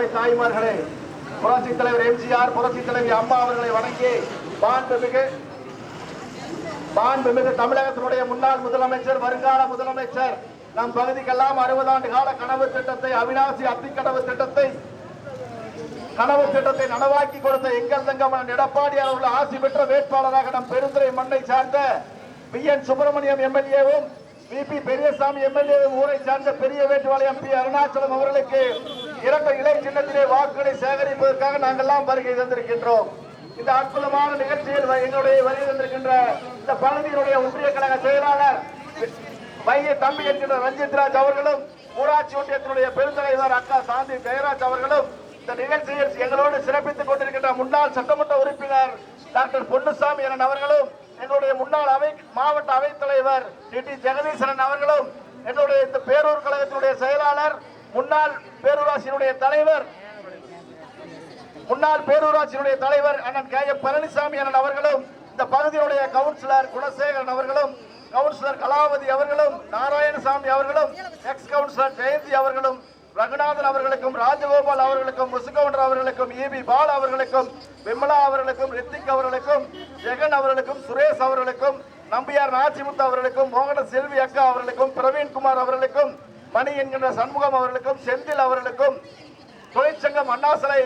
அருமை தாய்மார்களே புரட்சி தலைவர் எம்ஜிஆர் புரட்சி தலைவி அம்மா அவர்களை வணங்கி மாண்புமிகு மாண்புமிகு தமிழகத்தினுடைய முன்னாள் முதலமைச்சர் வருங்கால முதலமைச்சர் நம் பகுதிக்கெல்லாம் அறுபது ஆண்டு கால கனவு திட்டத்தை அவிநாசி அத்திக்கனவு திட்டத்தை கனவு திட்டத்தை நனவாக்கி கொடுத்த எங்கள் தங்கமன் எடப்பாடியார் உள்ள ஆசி பெற்ற வேட்பாளராக நம் பெருந்துறை மண்ணை சார்ந்த பி. என். சுப்பிரமணியம் எம்எல்ஏவும் விபி பெரியசாமி எம்எல்ஏவும் ஊரை சார்ந்த பெரிய வேட்பாளர் பி. அருணாச்சலம் அவர்களுக்கு இரண்டு இலை சின்னத்திலே வாக்குகளை சேகரிப்பதற்காக நாங்கள்லாம் வருகை தந்திருக்கின்றோம். இந்த அற்புதமான நிகழ்ச்சியில் வ- எங்களுடைய வருகை தந்திருக்கின்ற இந்த பகுதியினுடைய ஒன்றிய கழக செயலாளர் மைய தம்பி என்கின்ற ரஞ்சித் ராஜ் அவர்களும் ஊராட்சி ஒன்றியத்தினுடைய பெருந்தலைவர் அக்கா சாந்தி ஜெயராஜ் அவர்களும் இந்த நிகழ்ச்சியில் எங்களோடு சிறப்பித்துக் கொண்டிருக்கின்ற முன்னாள் சட்டமன்ற உறுப்பினர் டாக்டர் பொன்னுசாமி என அவர்களும் எங்களுடைய முன்னாள் அவை மாவட்ட அவைத் தலைவர் டி டி ஜெகதீசரன் அவர்களும் எங்களுடைய இந்த பேரூர் கழகத்தினுடைய செயலாளர் முன்னாள் பேரூராட்சியினுடைய தலைவர் முன்னாள் பேரூராட்சியினுடைய தலைவர் அண்ணன் கே. எம் பழனிசாமி அண்ணன் அவர்களும் இந்த பகுதியுடைய கவுன்சிலர் குணசேகரன் அவர்களும் கவுன்சிலர் கலாவதி அவர்களும் நாராயணசாமி அவர்களும் எக்ஸ் கவுன்சிலர் ஜெயந்தி அவர்களும் ரகுநாதன் அவர்களுக்கும் ராஜகோபால் அவர்களுக்கும் முசுகவுண்டர் அவர்களுக்கும் இபி பால் அவர்களுக்கும் விமலா அவர்களுக்கும் ரித்திக் அவர்களுக்கும் ஜெகன் அவர்களுக்கும் சுரேஷ் அவர்களுக்கும் நம்பியார் நாச்சிமுத்து அவர்களுக்கும் மோகன செல்வி அக்கா அவர்களுக்கும் பிரவீன்குமார் அவர்களுக்கும் மணி என்கின்ற சண்முகம் அவர்களுக்கும் செந்தில் அவர்களுக்கும் தொழிற்சங்கம் அண்ணாசலை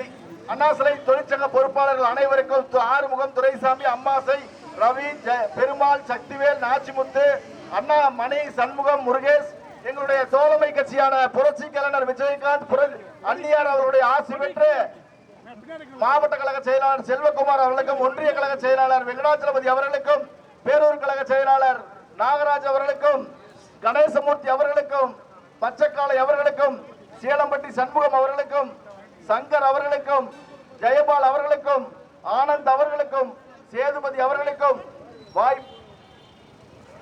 அண்ணாசலை தொழிற்சங்க பொறுப்பாளர்கள் அனைவருக்கும் ஆறுமுகம் துரைசாமி அம்மாசை ரவி ஜெ- பெருமாள் சக்திவேல் நாச்சிமுத்து அண்ணா மணி சண்முகம் முருகேஷ் எங்களுடைய தோழமை கட்சியான புரட்சி கலைஞர் விஜயகாந்த் அன்னியார் அவருடைய ஆசி பெற்று மாவட்ட கழக செயலாளர் செல்வகுமார் அவர்களுக்கும் ஒன்றிய கழக செயலாளர் வெங்கடாச்சலபதி அவர்களுக்கும் பேரூர் கழக செயலாளர் நாகராஜ் அவர்களுக்கும் கணேசமூர்த்தி அவர்களுக்கும் பச்சைக்காளை அவர்களுக்கும் சேலம்பட்டி சண்முகம் அவர்களுக்கும் சங்கர் அவர்களுக்கும் ஜெயபால் அவர்களுக்கும் ஆனந்த் அவர்களுக்கும் சேதுபதி அவர்களுக்கும் வாய்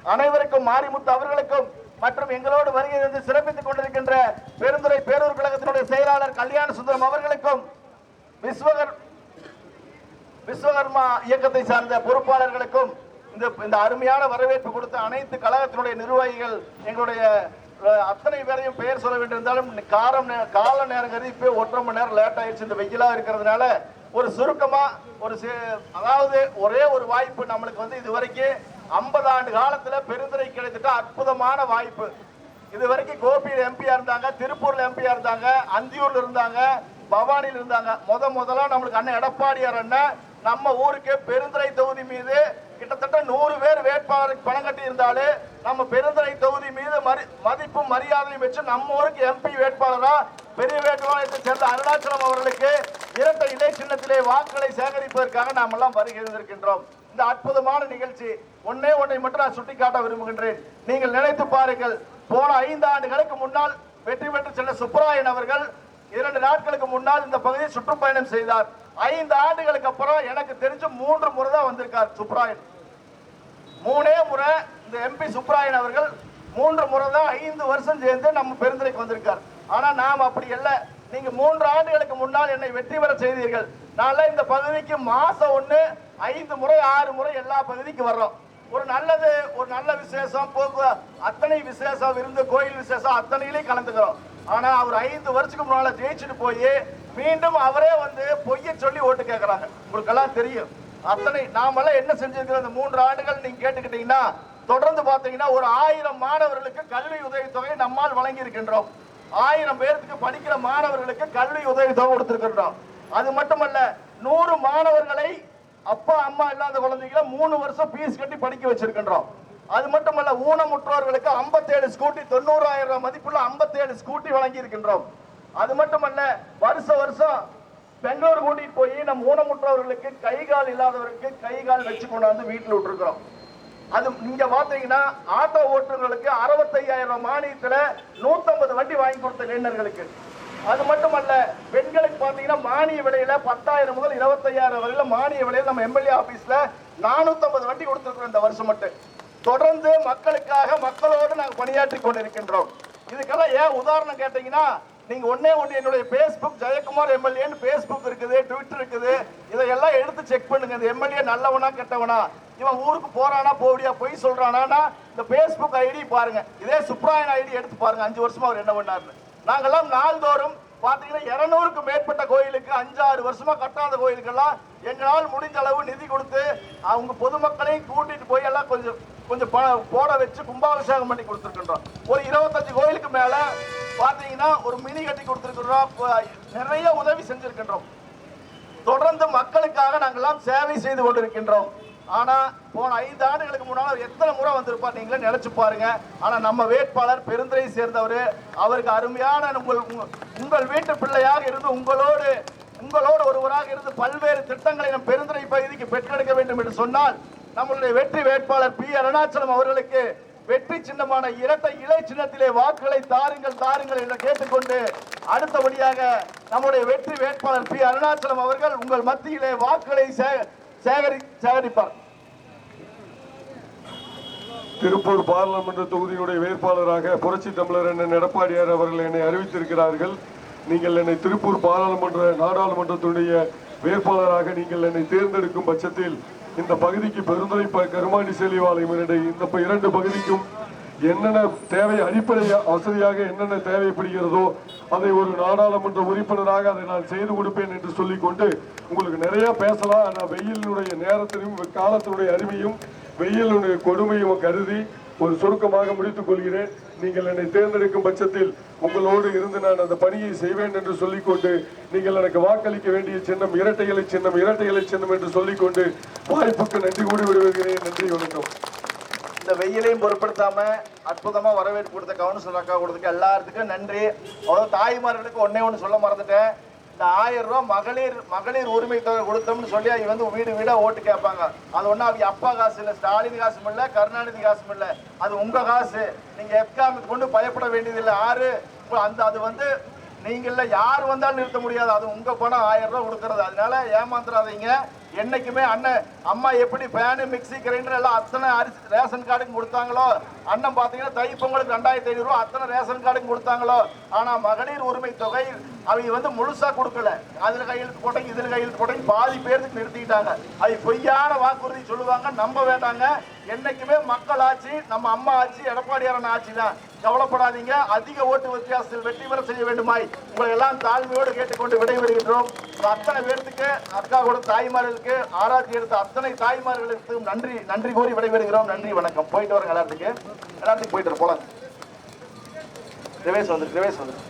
அனைவருக்கும் மாரிமுத்து அவர்களுக்கும் மற்றும் எங்களோடு வருகை சிறப்பித்துக் கொண்டிருக்கின்ற பெருந்துறை பேரூர் கழகத்தினுடைய செயலாளர் கல்யாண சுந்தரம் அவர்களுக்கும் விஸ்வகர் விஸ்வகர்மா இயக்கத்தை சார்ந்த பொறுப்பாளர்களுக்கும் இந்த இந்த அருமையான வரவேற்பு கொடுத்த அனைத்து கழகத்தினுடைய நிர்வாகிகள் எங்களுடைய அத்தனை பேரையும் பெயர் சொல்ல வேண்டியிருந்தாலும் காரம் கால நேரம் கருதி இப்போ ஒன்றரை மணி நேரம் லேட் ஆயிடுச்சு. இந்த வெயிலா இருக்கிறதுனால ஒரு சுருக்கமா ஒரு அதாவது ஒரே ஒரு வாய்ப்பு நம்மளுக்கு வந்து இது வரைக்கும் ஐம்பது ஆண்டு காலத்துல பெருந்துரை கிடைத்துட்ட அற்புதமான வாய்ப்பு. இது வரைக்கும் கோபியில் எம்பியா இருந்தாங்க திருப்பூர்ல எம்பியா இருந்தாங்க அந்தியூர்ல இருந்தாங்க பவானியில் இருந்தாங்க. முத முதல்ல நம்மளுக்கு அண்ணன் எடப்பாடியார் அண்ணன் நம்ம ஊருக்கு பெருந்துறை தொகுதி மீது கிட்டத்தட்ட நூறு பேர் வேட்பாளருக்கு பணம் கட்டி இருந்தாலே நம்ம பெருந்தலை தொகுதி மீது மரி- மதிப்பும் மரியாதையும் வச்சு நம்ம ஊருக்கு எம்பி வேட்பாளரா பெரிய வேட்பாளத்தை சேர்ந்த அருணாச்சலம் அவர்களுக்கு இரட்டை இலை சின்னத்திலே வாக்குகளை சேகரிப்பதற்காக நாம் எல்லாம் வருகின்றிருக்கின்றோம் இந்த அற்புதமான நிகழ்ச்சி ஒன்னே ஒன்றை மட்டும் நான் சுட்டிக்காட்ட விரும்புகின்றேன். நீங்கள் நினைத்து பாருங்கள் போன ஐந்து ஆண்டுகளுக்கு முன்னால் வெற்றி பெற்று சென்ற சுப்பராயன் அவர்கள் இரண்டு நாட்களுக்கு முன்னால் இந்த பகுதியை சுற்றுப்பயணம் செய்தார். ஐந்து ஆண்டுகளுக்கு அப்புறம் எனக்கு தெரிஞ்சு மூன்று முறை தான் வந்திருக்கார் சுப்ராயன் மூணே முறை இந்த எம்பி சுப்ராயன் அவர்கள் மூன்று முறை தான் ஐந்து வருஷம் சேர்ந்து நம்ம பெருந்துரைக்கு வந்திருக்கார். ஆனால் நாம் அப்படி இல்லை நீங்கள் மூன்று ஆண்டுகளுக்கு முன்னால் என்னை வெற்றி பெற செய்தீர்கள். நான் இந்த பகுதிக்கு மாதம் ஒன்று ஐந்து முறை ஆறு முறை எல்லா பகுதிக்கு வர்றோம். ஒரு நல்லது ஒரு நல்ல விசேஷம் போக்கு அத்தனை விசேஷம் இருந்து கோயில் விசேஷம் அத்தனையிலையும் கலந்துக்கிறோம். ஆனால் அவர் ஐந்து வருஷத்துக்கு முன்னால் ஜெயிச்சுட்டு போய் மீண்டும் அவரே வந்து பொய்யை சொல்லி ஓட்டு கேட்குறாங்க உங்களுக்கெல்லாம் தெரியும். அத்தனை நாமெல்லாம் என்ன செஞ்சிருக்கிறோம்? இந்த மூன்று ஆண்டுகள் நீங்க கேட்டுக்கிட்டீங்கன்னா தொடர்ந்து பார்த்தீங்கன்னா ஒரு ஆயிரம் மாணவர்களுக்கு கல்வி உதவித்தொகை நம்மால் வழங்கி இருக்கின்றோம் ஆயிரம் பேருக்கு படிக்கிற மாணவர்களுக்கு கல்வி உதவித்தொகை கொடுத்திருக்கின்றோம். அது மட்டுமல்ல நூறு மாணவர்களை அப்பா அம்மா இல்லாத குழந்தைகளை மூணு வருஷம் ஃபீஸ் கட்டி படிக்க வச்சிருக்கின்றோம். அது மட்டுமல்ல ஊனமுற்றோர்களுக்கு 57 ஸ்கூட்டி தொண்ணூறாயிரம் ரூபாய் மதிப்புள்ள 57 ஸ்கூட்டி வழங்கி இருக்கின்றோம் அது மட்டுமல்ல வருஷ வருஷம் பெங்களூர் கூட்டிட்டு போய் நம்ம ஊனமுற்றவர்களுக்கு கை கால் இல்லாதவருக்கு கை கால் வச்சு கொண்டாந்து வீட்டில் விட்டுருக்கிறோம். அது நீங்க பாத்தீங்கன்னா ஆட்டோ ஓட்டுநர்களுக்கு அறுபத்தையாயிரம் மானியத்துல 150 வண்டி வாங்கி கொடுத்த இளைஞர்களுக்கு அது மட்டுமல்ல பெண்களுக்கு பாத்தீங்கன்னா மானிய விலையில பத்தாயிரம் முதல் இருபத்தையாயிரம் வரையில மானிய விலையில நம்ம எம்எல்ஏ ஆபீஸ்ல 450 வண்டி கொடுத்துருக்கோம் இந்த வருஷம் மட்டும். தொடர்ந்து மக்களுக்காக மக்களோடு நாங்கள் பணியாற்றி கொண்டிருக்கின்றோம். இதுக்கெல்லாம் ஏன் உதாரணம் கேட்டீங்கன்னா நீங்க ஒன்னே ஒண்ணு என்னுடைய ஃபேஸ்புக் ஜெயக்குமார் எம்எல்ஏன்னு ஃபேஸ்புக் இருக்குது ட்விட்டர் இருக்குது. இதையெல்லாம் எடுத்து செக் பண்ணுங்க. இந்த எம்எல்ஏ நல்லவனா கெட்டவனா? இவன் ஊருக்கு போறானா போடியா பொய் சொல்றானா இந்த ஃபேஸ்புக் ஐடி பாருங்க. இதே சுப்ராயன் ஐடி எடுத்து பாருங்க. அஞ்சு வருஷமா அவர் என்ன பண்ணாருன்னு நாங்கெல்லாம் நாள்தோறும் பாத்தீங்கன்னா இரநூறுக்கு மேற்பட்ட கோயிலுக்கு அஞ்சாறு வருஷமா கட்டாத கோயிலுக்கெல்லாம் எங்களால் முடிஞ்ச அளவு நிதி கொடுத்து அவங்க பொதுமக்களையும் கூட்டிட்டு போய் எல்லாம் கொஞ்சம் கொஞ்சம் போட வச்சு கும்பாபிஷேகம் பண்ணி கொடுத்துருக்கின்றோம். ஒரு இருபத்தஞ்சு கோயிலுக்கு மேலே பார்த்தீங்கன்னா ஒரு மினி கட்டி கொடுத்துருக்கிறோம். நிறைய உதவி செஞ்சிருக்கின்றோம். தொடர்ந்து மக்களுக்காக நாங்கெல்லாம் சேவை செய்து கொண்டிருக்கின்றோம். ஆனால் போன ஐந்து ஆண்டுகளுக்கு முன்னால் எத்தனை முறை வந்திருப்பார் நீங்களே நினைச்சு பாருங்க. ஆனால் நம்ம வேட்பாளர் பெருந்துறை சேர்ந்தவர் அவருக்கு அருமையான உங்கள் உங்கள் வீட்டு பிள்ளையாக இருந்து உங்களோடு உங்களோடு ஒருவராக இருந்து பல்வேறு திட்டங்களை நம் பெருந்துறை பகுதிக்கு பெற்றெடுக்க வேண்டும் என்று சொன்னால் நம்மளுடைய வெற்றி வேட்பாளர் பி. அருணாச்சலம் அவர்களுக்கு வெற்றி சின்னமான இரட்டை இலை சின்னத்திலே வாக்குகளை தாருங்கள் தாருங்கள் என்று கேட்டுக்கொண்டு அடுத்தபடியாக நம்முடைய வெற்றி வேட்பாளர் பி அருணாச்சலம் அவர்கள் உங்கள் மத்தியிலே வாக்குகளை சே- சேகரி சேகரிப்பார். திருப்பூர் பாராளுமன்ற தொகுதியுடைய வேட்பாளராக புரட்சி தமிழர் அண்ணன் எடப்பாடியார் அவர்கள் என்னை அறிவித்திருக்கிறார்கள். நீங்கள் என்னை திருப்பூர் பாராளுமன்ற நாடாளுமன்றத்துடைய வேட்பாளராக நீங்கள் என்னை தேர்ந்தெடுக்கும் பட்சத்தில் இந்த பகுதிக்கு பெருந்துறை கருமாண்டி செலிவாலயம் இந்த இரண்டு பகுதிக்கும் என்னென்ன தேவை அடிப்படை வசதியாக என்னென்ன தேவைப்படுகிறதோ அதை ஒரு நாடாளுமன்ற உறுப்பினராக அதை நான் செய்து கொடுப்பேன் என்று சொல்லிக்கொண்டு உங்களுக்கு நிறைய பேசலாம். ஆனால் வெயிலினுடைய நேரத்திலும் காலத்தினுடைய அருமையும் வெயிலுடைய கொடுமையும் கருதி ஒரு சுருக்கமாக முடித்துக் கொள்கிறேன். நீங்கள் என்னை தேர்ந்தெடுக்கும் பட்சத்தில் உங்களோடு இருந்து நான் அந்த பணியை செய்வேன் என்று சொல்லிக்கொண்டு நீங்கள் எனக்கு வாக்களிக்க வேண்டிய சின்னம் இரட்டை இலை சின்னம் இரட்டை இலை சின்னம் என்று சொல்லிக்கொண்டு வாய்ப்புக்கு நன்றி கூடி விடுவீர்களேன் நன்றி வணக்கம். இந்த வெயிலையும் பொருட்படுத்தாம அற்புதமா வரவேற்பு கொடுத்த கவுன்சிலர் அக்கா கொடுத்துக்க எல்லாத்துக்கும் நன்றி. அதாவது தாய்மார்களுக்கு ஒன்னே ஒன்று சொல்ல மறந்துட்டேன். இந்த ஆயிரம் ரூபா மகளிர் மகளிர் உரிமை தொகை கொடுத்தோம்னு சொல்லி அவங்க வந்து வீடு வீடா ஓட்டு கேட்பாங்க. அது ஒன்றும் அவங்க அப்பா காசு இல்லை ஸ்டாலின் காசும் இல்லை கருணாநிதி காசும் இல்லை. அது உங்கள் காசு. நீங்கள் எஃப்காம் கொண்டு பயப்பட வேண்டியதில்லை. ஆறு அந்த அது வந்து நீங்கள யார் வந்தாலும் நிறுத்த முடியாது. அது உங்கள் பணம் ஆயிரம் ரூபா கொடுக்கறது. அதனால ஏமாந்துடாதீங்க என்னைக்குமே அண்ணன் அம்மா எப்படி பேனு மிக்சி கிரைண்டர் எல்லாம் அத்தனை அரிசி ரேஷன் கார்டுக்கு கொடுத்தாங்களோ? அண்ணன் பார்த்தீங்கன்னா தைப்பொங்கலுக்கு ரெண்டாயிரத்தி ஐநூறு அத்தனை ரேஷன் கார்டுக்கு கொடுத்தாங்களோ? ஆனால் மகளிர் உரிமை தொகை அவங்க வந்து முழுசாக கொடுக்கல. அதில் கையெழுத்து போட்டாங்க இதில் கையெழுத்து போட்டாங்க பாதி பேருக்கு நிறுத்திக்கிட்டாங்க அது பொய்யான வாக்குறுதி சொல்லுவாங்க நம்ப வேண்டாங்க. என்னைக்குமே மக்கள் ஆட்சி நம்ம அம்மா ஆட்சி எடப்பாடியாரன் ஆட்சி தான். கவலைப்படாதீங்க அதிக ஓட்டு வித்தியாசத்தில் வெற்றி பெற செய்ய வேண்டுமாய் உங்களை எல்லாம் தாழ்மையோடு கேட்டுக்கொண்டு விடைபெறுகின்றோம். அத்தனை பேர்த்துக்கு அக்கா கூட தாய்மார்களுக்கு ஆராய்ச்சி எடுத்த அத்தனை தாய்மார்களுக்கு நன்றி நன்றி கோரி விடைபெறுகிறோம். நன்றி வணக்கம். போயிட்டு வரங்க எல்லாத்துக்கு. எல்லாத்துக்கும் போயிட்டு வரோம், போலாம். ரிவேஸ் வந்து ரிவேஸ் வந்து